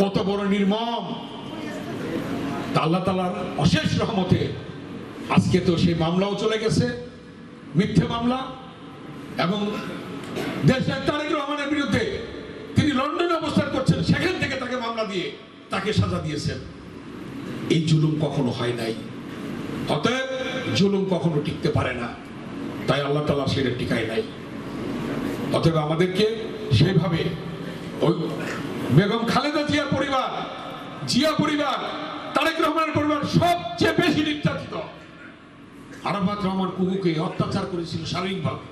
কত বড় নির্মম। আল্লাহ তালার অশেষ রহমতে আজকে তো সেই মামলাও চলে গেছে, মিথ্যে মামলা, এবং দেশের তারেক রহমানের বিরুদ্ধে তিনি লন্ডনে অবস্থান করছেন, সেখান থেকে তাকে মামলা দিয়ে তাকে সাজা দিয়েছেন। এই জুলুম কখনো হয় নাই। অতএব জুলুম কখনো টিকতে পারে না। তাই আল্লাহ তালা সেটা টিকায় নাই। অতএব আমাদেরকে সেইভাবে ওই বেগম খালেদা জিয়ার পরিবার জিয়া পরিবার, তারেক রহমানের পরিবার সবচেয়ে বেশি নির্যাতিত। আরাফাত রহমান কুকুকে অত্যাচার করেছিল শারীরিকভাবে।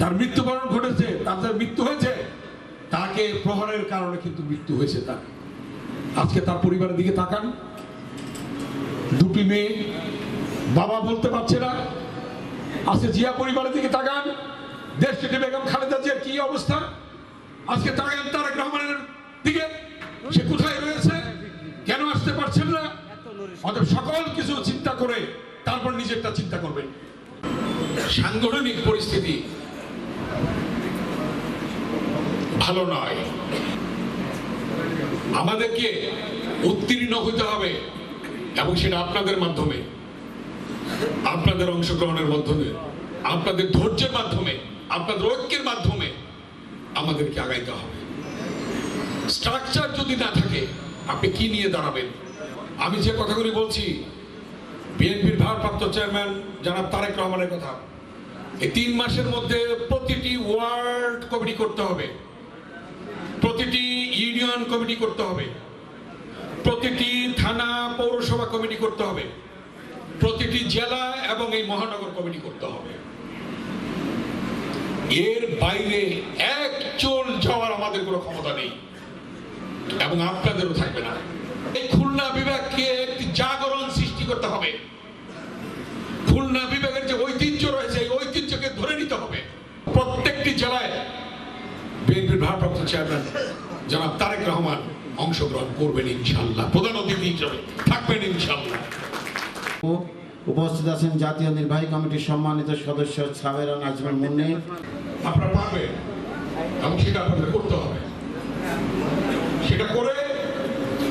তার মৃত্যুবরণ ঘটেছে তাদের মৃত্যু হয়েছে, তাকে প্রহরের কারণে কিন্তু মৃত্যু হয়েছে তার। আজকে তার পরিবারের দিকে তাকান। দুটি মেয়ে বাবা বলতে পারছে না। আজকে জিয়া পরিবারের দিকে তাকান। দেশ থেকে বেগম খালেদা জিয়ার কি অবস্থা? আজকে তাকান তারেক রহমানের দিকে। সে কোথায় রয়েছে? আসতে পারছেন না? অতএব সকল কিছু চিন্তা করে তারপর নিজেরটা চিন্তা করবেন। সাংগঠনিক পরিস্থিতি ভালো নয়। আমাদেরকে উত্তীর্ণ হতে হবে এবং সেটা আপনাদের মাধ্যমে আপনাদের অংশগ্রহণের মাধ্যমে আপনাদের ধৈর্যের মাধ্যমে আপনাদের ঐক্যের মাধ্যমে আমাদেরকে আগাইতে হবে। স্ট্রাকচার যদি না থাকে আপনি কি নিয়ে দাঁড়াবেন? আমি যে কথাগুলি বলছি, বিএনপির ভারপ্রাপ্ত চেয়ারম্যান জনাব তারেক রহমানের কথা। এই তিন মাসের মধ্যে প্রতিটি ওয়ার্ড কমিটি করতে হবে। প্রতিটি ইউনিয়ন কমিটি করতে হবে। প্রতিটি থানা পৌরসভা কমিটি করতে হবে। প্রতিটি জেলা এবং এই মহানগর কমিটি করতে হবে। এর বাইরে এক চোল যাওয়ার আমাদের কোনো ক্ষমতা নেই। এবং আপনাদেরও থাকবে না। এই খুলনা বিভাগকে একটি জাগরণ সৃষ্টি করতে হবে। খুলনা বিভাগের যে ঐতিহ্য রয়েছে এই ঐতিহ্যকে ধরে নিতে হবে। প্রত্যেকটি জেলায় বিএনপির ভারপ্রাপ্ত চেয়ারম্যান জনাব তারেক রহমান অংশগ্রহণ করবেন ইনশাল্লাহ প্রধান অতিথি হিসাবে থাকবেন ইনশাল্লাহ উপস্থিত আছেন জাতীয় নির্বাহী কমিটির সম্মানিত সদস্য সাবেরা নাজমান মুন্নি। আপনারা পারবেন এবং সেটা আপনাদের করতে হবে। সেটা করে